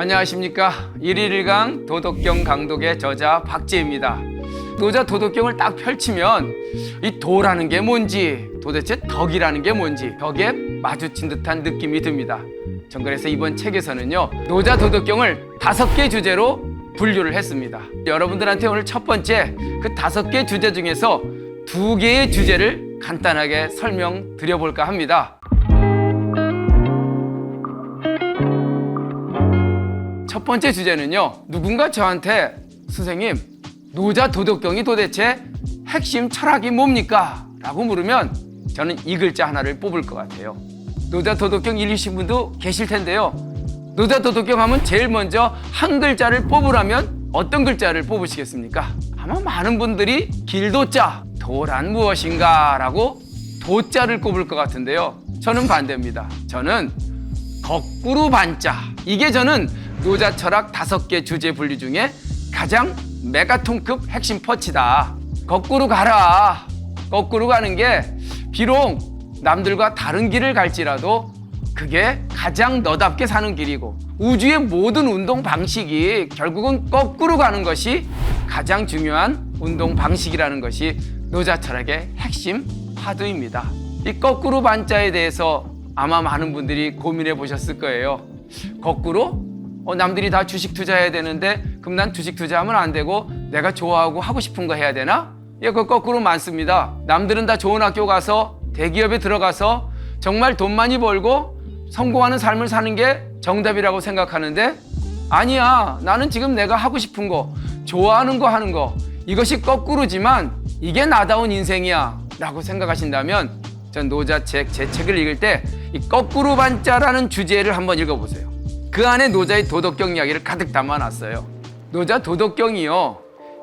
안녕하십니까. 1일1강 도덕경 강독의 저자 박재입니다. 노자 도덕경을 딱 펼치면 이 도라는 게 뭔지 도대체 덕이라는 게 뭔지 벽에 마주친 듯한 느낌이 듭니다. 전 그래서 이번 책에서는요. 노자 도덕경을 다섯 개 주제로 분류를 했습니다. 여러분들한테 오늘 첫 번째 그 다섯 개 주제 중에서 두 개의 주제를 간단하게 설명드려볼까 합니다. 첫 번째 주제는요. 누군가 저한테 선생님, 노자 도덕경이 도대체 핵심 철학이 뭡니까? 라고 물으면 저는 이 글자 하나를 뽑을 것 같아요. 노자 도덕경 읽으신 분도 계실 텐데요. 노자 도덕경 하면 제일 먼저 한 글자를 뽑으라면 어떤 글자를 뽑으시겠습니까? 아마 많은 분들이 길도자, 도란 무엇인가? 라고 도자를 꼽을 것 같은데요. 저는 반대입니다. 저는 거꾸로 반자. 이게 저는 노자 철학 다섯 개 주제 분류 중에 가장 메가톤급 핵심 퍼치다. 거꾸로 가라. 거꾸로 가는 게 비록 남들과 다른 길을 갈지라도 그게 가장 너답게 사는 길이고 우주의 모든 운동 방식이 결국은 거꾸로 가는 것이 가장 중요한 운동 방식이라는 것이 노자 철학의 핵심 화두입니다. 이 거꾸로 반자에 대해서 아마 많은 분들이 고민해 보셨을 거예요. 거꾸로 어, 남들이 다 주식 투자해야 되는데 그럼 난 주식 투자하면 안 되고 내가 좋아하고 하고 싶은 거 해야 되나? 예, 그 거꾸로 많습니다. 남들은 다 좋은 학교 가서 대기업에 들어가서 정말 돈 많이 벌고 성공하는 삶을 사는 게 정답이라고 생각하는데 아니야. 나는 지금 내가 하고 싶은 거, 좋아하는 거 하는 거 이것이 거꾸로지만 이게 나다운 인생이야. 라고 생각하신다면 전 노자 책, 제 책을 읽을 때 이 거꾸로 반자라는 주제를 한번 읽어보세요. 그 안에 노자의 도덕경 이야기를 가득 담아놨어요. 노자 도덕경이요.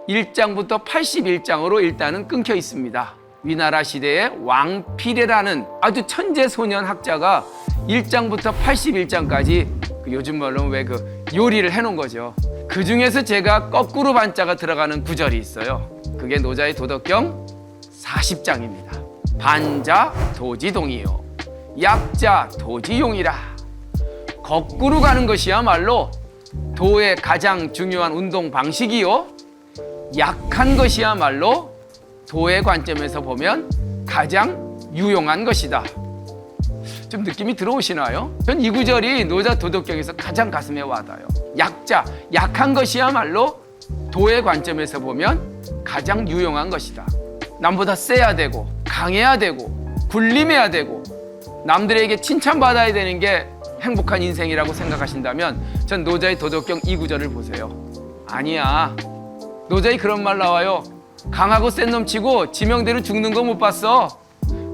1장부터 81장으로 일단은 끊겨 있습니다. 위나라 시대의 왕피레라는 아주 천재 소년 학자가 1장부터 81장까지 그 요즘 말로 왜그 요리를 해놓은 거죠. 그 중에서 제가 거꾸로 반자가 들어가는 구절이 있어요. 그게 노자의 도덕경 40장입니다. 반자 도지동이요. 약자 도지용이라. 거꾸로 가는 것이야말로 도의 가장 중요한 운동 방식이요. 약한 것이야말로 도의 관점에서 보면 가장 유용한 것이다. 좀 느낌이 들어오시나요? 전 이 구절이 노자 도덕경에서 가장 가슴에 와닿아요. 약자, 약한 것이야말로 도의 관점에서 보면 가장 유용한 것이다. 남보다 세야 되고, 강해야 되고, 군림해야 되고, 남들에게 칭찬받아야 되는 게 행복한 인생이라고 생각하신다면 전 노자의 도덕경 이 구절을 보세요. 아니야. 노자의 그런 말 나와요. 강하고 센 놈치고 지명대로 죽는 거 못 봤어.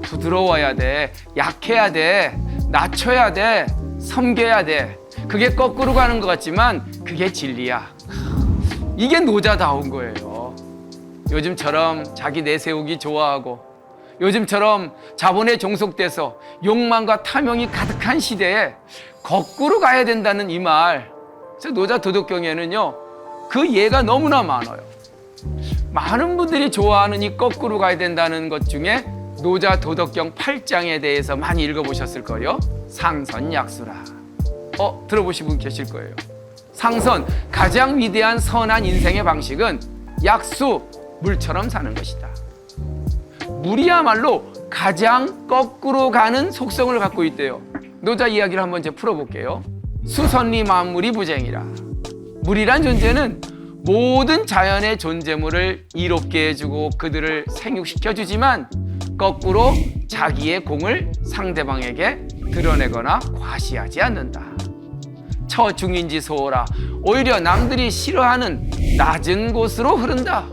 부드러워야 돼. 약해야 돼. 낮춰야 돼. 섬겨야 돼. 그게 거꾸로 가는 것 같지만 그게 진리야. 이게 노자다운 거예요. 요즘처럼 자기 내세우기 좋아하고 요즘처럼 자본에 종속돼서 욕망과 탐욕이 가득한 시대에 거꾸로 가야 된다는 이 말. 그래서 노자 도덕경에는요. 그 예가 너무나 많아요. 많은 분들이 좋아하는 이 거꾸로 가야 된다는 것 중에 노자 도덕경 8장에 대해서 많이 읽어보셨을 거예요. 상선약수라. 어, 들어보신 분 계실 거예요. 상선, 가장 위대한 선한 인생의 방식은 약수, 물처럼 사는 것이다. 물이야말로 가장 거꾸로 가는 속성을 갖고 있대요. 노자 이야기를 한번 이제 풀어볼게요. 수선리 만물이 부쟁이라. 물이란 존재는 모든 자연의 존재물을 이롭게 해주고 그들을 생육시켜 주지만 거꾸로 자기의 공을 상대방에게 드러내거나 과시하지 않는다. 처중인지 소호라 오히려 남들이 싫어하는 낮은 곳으로 흐른다.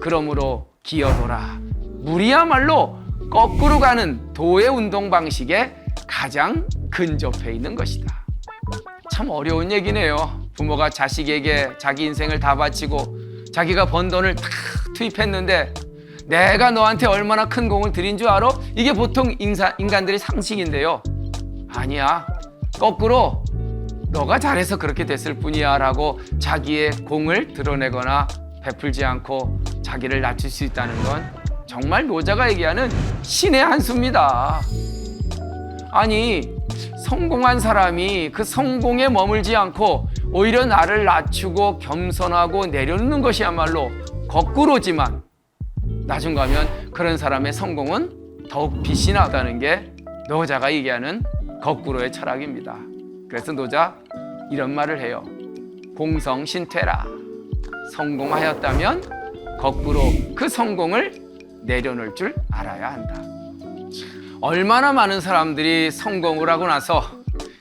그러므로 기어도라 물이야말로 거꾸로 가는 도의 운동 방식에 가장 근접해 있는 것이다. 참 어려운 얘기네요. 부모가 자식에게 자기 인생을 다 바치고 자기가 번 돈을 다 투입했는데 내가 너한테 얼마나 큰 공을 들인 줄 알아? 이게 보통 인사, 인간들의 상식인데요. 아니야. 거꾸로 너가 잘해서 그렇게 됐을 뿐이야 라고 자기의 공을 드러내거나 베풀지 않고 자기를 낮출 수 있다는 건 정말 노자가 얘기하는 신의 한 수입니다. 아니 성공한 사람이 그 성공에 머물지 않고 오히려 나를 낮추고 겸손하고 내려놓는 것이야말로 거꾸로지만 나중 가면 그런 사람의 성공은 더욱 빛이 나다는 게 노자가 얘기하는 거꾸로의 철학입니다. 그래서 노자 이런 말을 해요. 공성신퇴라. 성공하였다면 거꾸로 그 성공을 내려놓을 줄 알아야 한다. 얼마나 많은 사람들이 성공을 하고 나서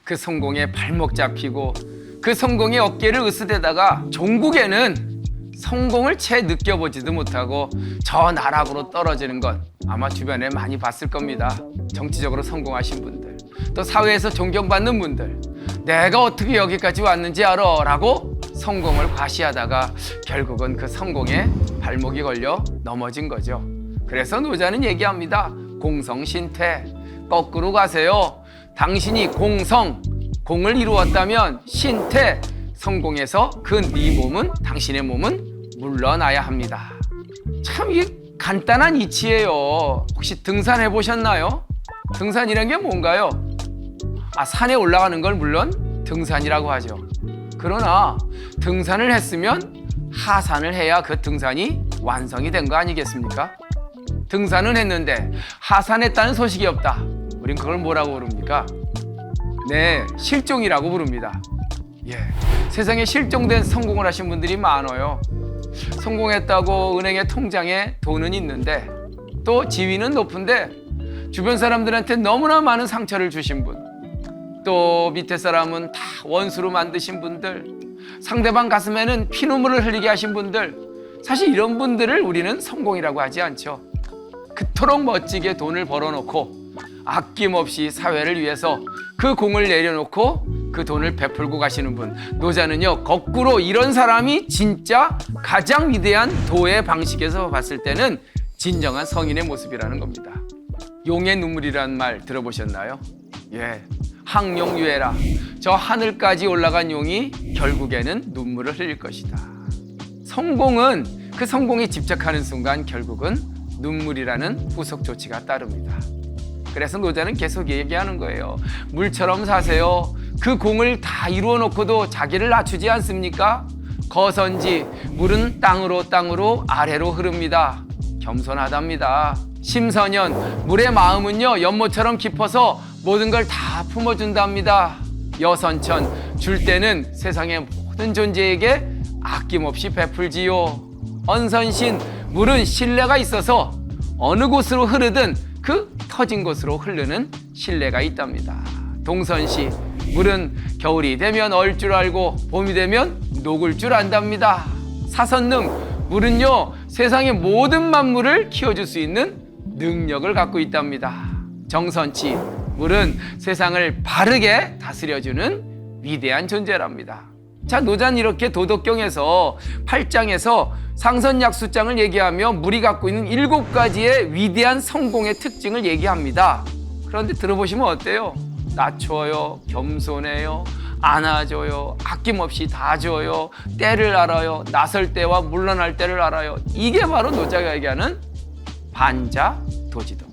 그 성공에 발목 잡히고 그 성공의 어깨를 으스대다가 종국에는 성공을 채 느껴보지도 못하고 저 나락으로 떨어지는 건 아마 주변에 많이 봤을 겁니다. 정치적으로 성공하신 분들, 또 사회에서 존경받는 분들, 내가 어떻게 여기까지 왔는지 알아 라고 성공을 과시하다가 결국은 그 성공에 발목이 걸려 넘어진 거죠. 그래서 노자는 얘기합니다. 공성신퇴, 거꾸로 가세요. 당신이 공성, 공을 이루었다면 신퇴, 성공해서 그 네 몸은 당신의 몸은 물러나야 합니다. 참 이게 간단한 이치예요. 혹시 등산해 보셨나요? 등산이란 게 뭔가요? 아 산에 올라가는 걸 물론 등산이라고 하죠. 그러나 등산을 했으면 하산을 해야 그 등산이 완성이 된 거 아니겠습니까? 등산은 했는데 하산했다는 소식이 없다. 우린 그걸 뭐라고 부릅니까? 네, 실종이라고 부릅니다. 예. 세상에 실종된 성공을 하신 분들이 많아요. 성공했다고 은행의 통장에 돈은 있는데 또 지위는 높은데 주변 사람들한테 너무나 많은 상처를 주신 분. 또 밑에 사람은 다 원수로 만드신 분들. 상대방 가슴에는 피눈물을 흘리게 하신 분들. 사실 이런 분들을 우리는 성공이라고 하지 않죠. 그토록 멋지게 돈을 벌어놓고 아낌없이 사회를 위해서 그 공을 내려놓고 그 돈을 베풀고 가시는 분. 노자는요 거꾸로 이런 사람이 진짜 가장 위대한 도의 방식에서 봤을 때는 진정한 성인의 모습이라는 겁니다. 용의 눈물이라는 말 들어보셨나요? 예. 항용유해라. 저 하늘까지 올라간 용이 결국에는 눈물을 흘릴 것이다. 성공은 그 성공에 집착하는 순간 결국은 눈물이라는 후속 조치가 따릅니다. 그래서 노자는 계속 얘기하는 거예요. 물처럼 사세요. 그 공을 다 이루어 놓고도 자기를 낮추지 않습니까? 거선지 물은 땅으로 땅으로 아래로 흐릅니다. 겸손하답니다. 심선연 물의 마음은요 연못처럼 깊어서 모든 걸 다 품어준답니다. 여선천 줄 때는 세상의 모든 존재에게 아낌없이 베풀지요. 언선신 물은 신뢰가 있어서 어느 곳으로 흐르든 그 터진 곳으로 흐르는 신뢰가 있답니다. 동선시 물은 겨울이 되면 얼 줄 알고 봄이 되면 녹을 줄 안답니다. 사선능 물은요 세상의 모든 만물을 키워줄 수 있는 능력을 갖고 있답니다. 정선치 물은 세상을 바르게 다스려주는 위대한 존재랍니다. 자, 노자는 이렇게 도덕경에서 8장에서 상선약수장을 얘기하며 물이 갖고 있는 일곱 가지의 위대한 성공의 특징을 얘기합니다. 그런데 들어보시면 어때요? 낮춰요, 겸손해요, 안아줘요, 아낌없이 다 줘요, 때를 알아요, 나설 때와 물러날 때를 알아요. 이게 바로 노자가 얘기하는 반자 도지동.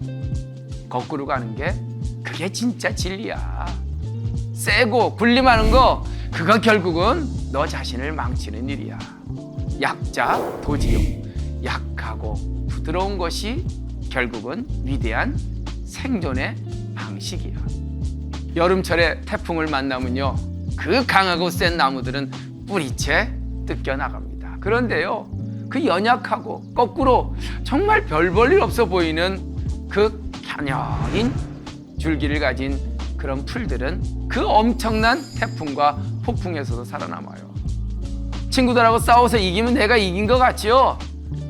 거꾸로 가는 게 그게 진짜 진리야. 세고 군림하는 거 그거 결국은 너 자신을 망치는 일이야. 약자 도지요. 약하고 부드러운 것이 결국은 위대한 생존의 방식이야. 여름철에 태풍을 만나면요. 그 강하고 센 나무들은 뿌리채 뜯겨 나갑니다. 그런데요. 그 연약하고 거꾸로 정말 별 볼일 없어 보이는 그 겨냥인 줄기를 가진 그런 풀들은 그 엄청난 태풍과 폭풍에서도 살아남아요. 친구들하고 싸워서 이기면 내가 이긴 것 같지요?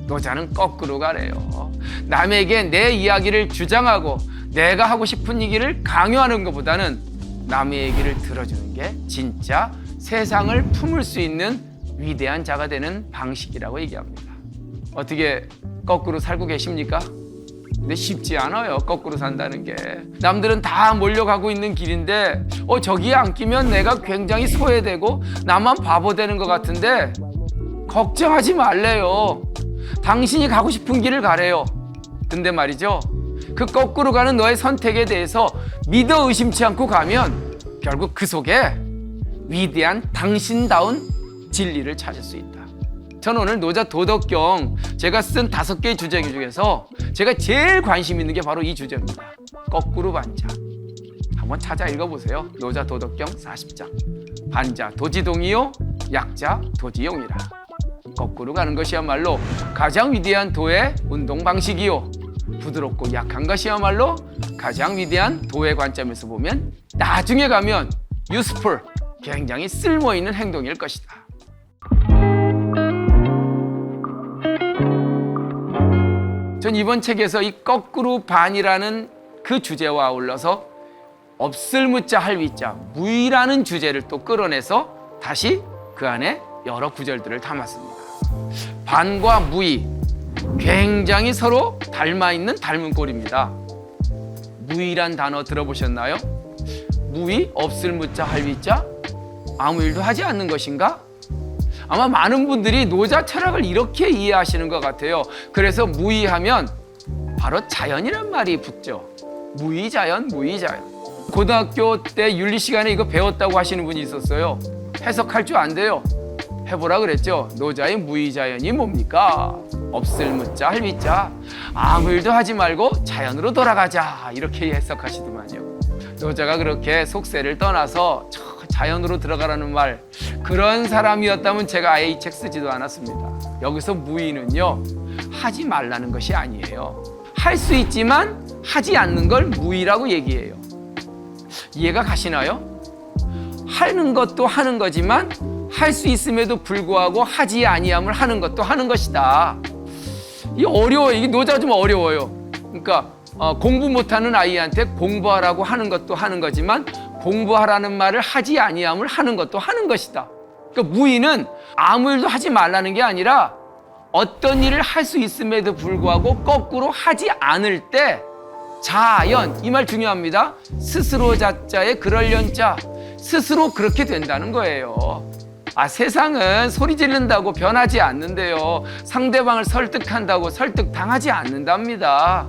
노자는 거꾸로 가래요. 남에게 내 이야기를 주장하고 내가 하고 싶은 얘기를 강요하는 것보다는 남의 얘기를 들어주는 게 진짜 세상을 품을 수 있는 위대한 자가 되는 방식이라고 얘기합니다. 어떻게 거꾸로 살고 계십니까? 근데 쉽지 않아요. 거꾸로 산다는 게. 남들은 다 몰려가고 있는 길인데, 어, 저기에 안 끼면 내가 굉장히 소외되고, 나만 바보 되는 것 같은데, 걱정하지 말래요. 당신이 가고 싶은 길을 가래요. 근데 말이죠. 그 거꾸로 가는 너의 선택에 대해서 믿어 의심치 않고 가면, 결국 그 속에 위대한 당신다운 진리를 찾을 수 있다. 저는 오늘 노자 도덕경 제가 쓴 다섯 개의 주제 중에서 제가 제일 관심 있는 게 바로 이 주제입니다. 거꾸로 반자. 한번 찾아 읽어보세요. 노자 도덕경 40장. 반자 도지동이요, 약자 도지용이라. 거꾸로 가는 것이야말로 가장 위대한 도의 운동 방식이요. 부드럽고 약한 것이야말로 가장 위대한 도의 관점에서 보면 나중에 가면 useful, 굉장히 쓸모 있는 행동일 것이다. 전 이번 책에서 이 거꾸로 반이라는 그 주제와 아울러서 없을 무자 할 위자 무이라는 주제를 또 끌어내서 다시 그 안에 여러 구절들을 담았습니다. 반과 무이 굉장히 서로 닮아 있는 닮은 꼴입니다. 무이란 단어 들어보셨나요? 무이 없을 무자 할 위자 아무 일도 하지 않는 것인가? 아마 많은 분들이 노자 철학을 이렇게 이해하시는 것 같아요. 그래서 무의하면 바로 자연이란 말이 붙죠. 무의자연, 무의자연. 고등학교 때 윤리 시간에 이거 배웠다고 하시는 분이 있었어요. 해석할 줄 안 돼요. 해보라 그랬죠. 노자의 무의자연이 뭡니까? 없을 무자, 할 위자. 아무 일도 하지 말고 자연으로 돌아가자. 이렇게 해석하시더만요. 노자가 그렇게 속세를 떠나서 저 자연으로 들어가라는 말 그런 사람이었다면 제가 아예 이 책 쓰지도 않았습니다. 여기서 무의는요 하지 말라는 것이 아니에요. 할 수 있지만 하지 않는 걸 무의라고 얘기해요. 이해가 가시나요? 하는 것도 하는 거지만 할 수 있음에도 불구하고 하지 아니함을 하는 것도 하는 것이다. 이 어려워요. 이게 노자 좀 어려워요. 그러니까 어, 공부 못하는 아이한테 공부하라고 하는 것도 하는 거지만 공부하라는 말을 하지 아니함을 하는 것도 하는 것이다. 그러니까 무의는 아무 일도 하지 말라는 게 아니라 어떤 일을 할 수 있음에도 불구하고 거꾸로 하지 않을 때 자연 이 말 중요합니다. 스스로 자자에 그럴련자 스스로 그렇게 된다는 거예요. 아 세상은 소리 지른다고 변하지 않는데요. 상대방을 설득한다고 설득 당하지 않는답니다.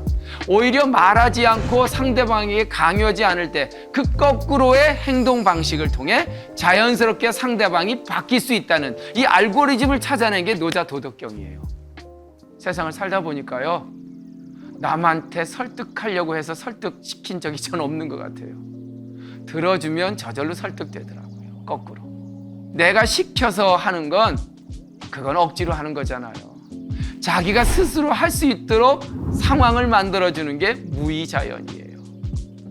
오히려 말하지 않고 상대방에게 강요하지 않을 때 그 거꾸로의 행동 방식을 통해 자연스럽게 상대방이 바뀔 수 있다는 이 알고리즘을 찾아낸 게 노자 도덕경이에요. 세상을 살다 보니까요. 남한테 설득하려고 해서 설득시킨 적이 전 없는 것 같아요. 들어주면 저절로 설득되더라고요. 거꾸로. 내가 시켜서 하는 건 그건 억지로 하는 거잖아요. 자기가 스스로 할 수 있도록 상황을 만들어주는 게 무의자연이에요.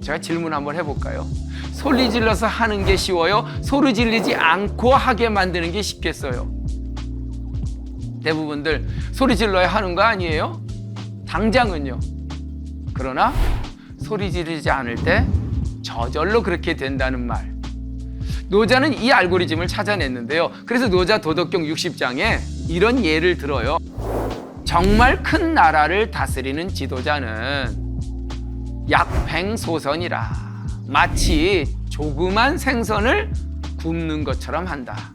제가 질문 한번 해볼까요? 소리 질러서 하는 게 쉬워요? 소리 질리지 않고 하게 만드는 게 쉽겠어요? 대부분들 소리 질러야 하는 거 아니에요? 당장은요. 그러나 소리 지르지 않을 때 저절로 그렇게 된다는 말. 노자는 이 알고리즘을 찾아냈는데요. 그래서 노자 도덕경 60장에 이런 예를 들어요. 정말 큰 나라를 다스리는 지도자는 약팽소선이라 마치 조그만 생선을 굽는 것처럼 한다.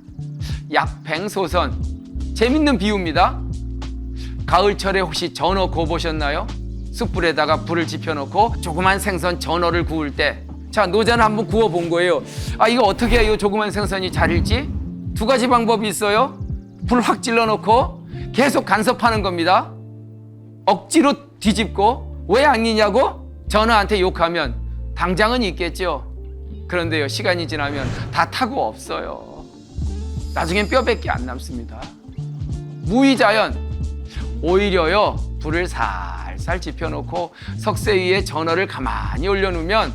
약팽소선 재밌는 비유입니다. 가을철에 혹시 전어 구워 보셨나요? 숯불에다가 불을 지펴놓고 조그만 생선 전어를 구울 때, 자 노자는 한번 구워 본 거예요. 아 이거 어떻게 해요? 조그만 생선이 잘 익지? 두 가지 방법이 있어요. 불 확 질러놓고 계속 간섭하는 겁니다. 억지로 뒤집고 왜안 익냐고 전어한테 욕하면 당장은 있겠죠. 그런데요 시간이 지나면 다 타고 없어요. 나중엔 뼈밖에 안 남습니다. 무의자연 오히려요 불을 살살 지펴놓고 석쇠 위에 전어를 가만히 올려놓으면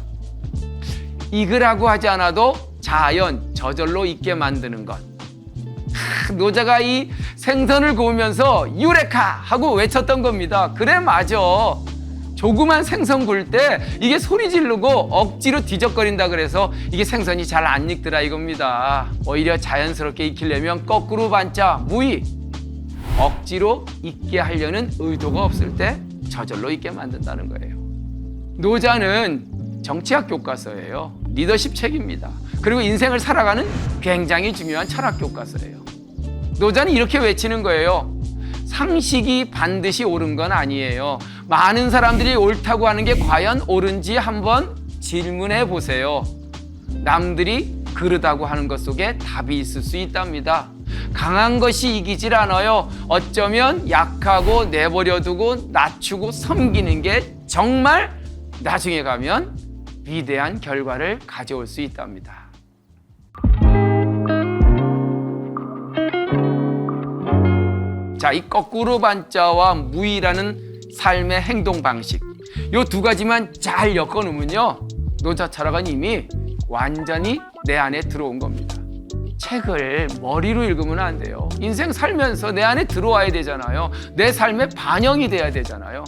익으라고 하지 않아도 자연 저절로 익게 만드는 것. 하, 노자가 이 생선을 구우면서 유레카 하고 외쳤던 겁니다. 그래 맞아. 조그만 생선 구울 때 이게 소리 지르고 억지로 뒤적거린다 그래서 이게 생선이 잘 안 익더라 이겁니다. 오히려 자연스럽게 익히려면 거꾸로 반자 무의 억지로 익게 하려는 의도가 없을 때 저절로 익게 만든다는 거예요. 노자는 정치학 교과서예요. 리더십 책입니다. 그리고 인생을 살아가는 굉장히 중요한 철학 교과서예요. 노자는 이렇게 외치는 거예요. 상식이 반드시 옳은 건 아니에요. 많은 사람들이 옳다고 하는 게 과연 옳은지 한번 질문해 보세요. 남들이 그러다고 하는 것 속에 답이 있을 수 있답니다. 강한 것이 이기질 않아요. 어쩌면 약하고 내버려두고 낮추고 섬기는 게 정말 나중에 가면 위대한 결과를 가져올 수 있답니다. 자, 이 거꾸로 반자와 무의라는 삶의 행동 방식. 요 두 가지만 잘 엮어 놓으면요. 노자 철학은 이미 완전히 내 안에 들어온 겁니다. 책을 머리로 읽으면 안 돼요. 인생 살면서 내 안에 들어와야 되잖아요. 내 삶에 반영이 돼야 되잖아요.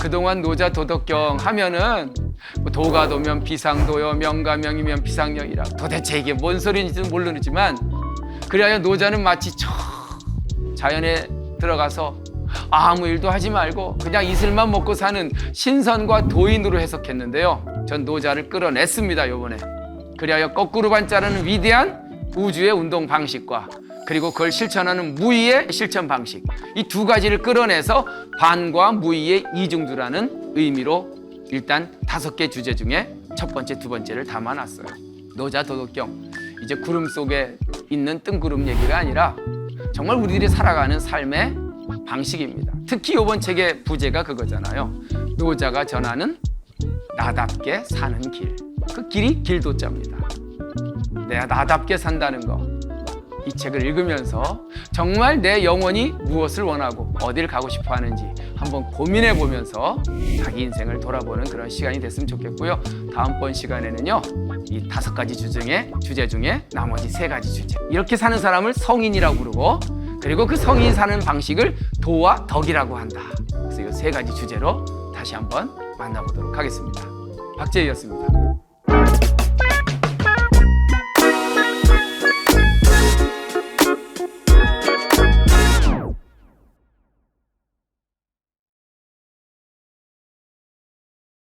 그동안 노자 도덕경 하면은 뭐 도가도면 비상도요 명가명이면 비상령이라 도대체 이게 뭔 소리인지는 모르지만 그래야 노자는 마치 저 자연에 들어가서 아무 일도 하지 말고 그냥 이슬만 먹고 사는 신선과 도인으로 해석했는데요. 전 노자를 끌어냈습니다, 요번에. 그리하여 거꾸로 반자라는 위대한 우주의 운동 방식과 그리고 그걸 실천하는 무의의 실천 방식 이 두 가지를 끌어내서 반과 무의의 이중두라는 의미로 일단 다섯 개 주제 중에 첫 번째, 두 번째를 담아놨어요. 노자 도덕경 이제 구름 속에 있는 뜬구름 얘기가 아니라 정말 우리들이 살아가는 삶의 방식입니다. 특히 이번 책의 부제가 그거잖아요. 노자가 전하는 나답게 사는 길. 그 길이 길도자입니다. 내가 나답게 산다는 거. 이 책을 읽으면서 정말 내 영혼이 무엇을 원하고 어딜 가고 싶어 하는지 한번 고민해 보면서 자기 인생을 돌아보는 그런 시간이 됐으면 좋겠고요. 다음번 시간에는요. 이 다섯 가지 주 중에 주제 중에 나머지 세 가지 주제. 이렇게 사는 사람을 성인이라고 부르고 그리고 그 성인 사는 방식을 도와 덕이라고 한다. 그래서 이 세 가지 주제로 다시 한번 만나보도록 하겠습니다. 박재희였습니다.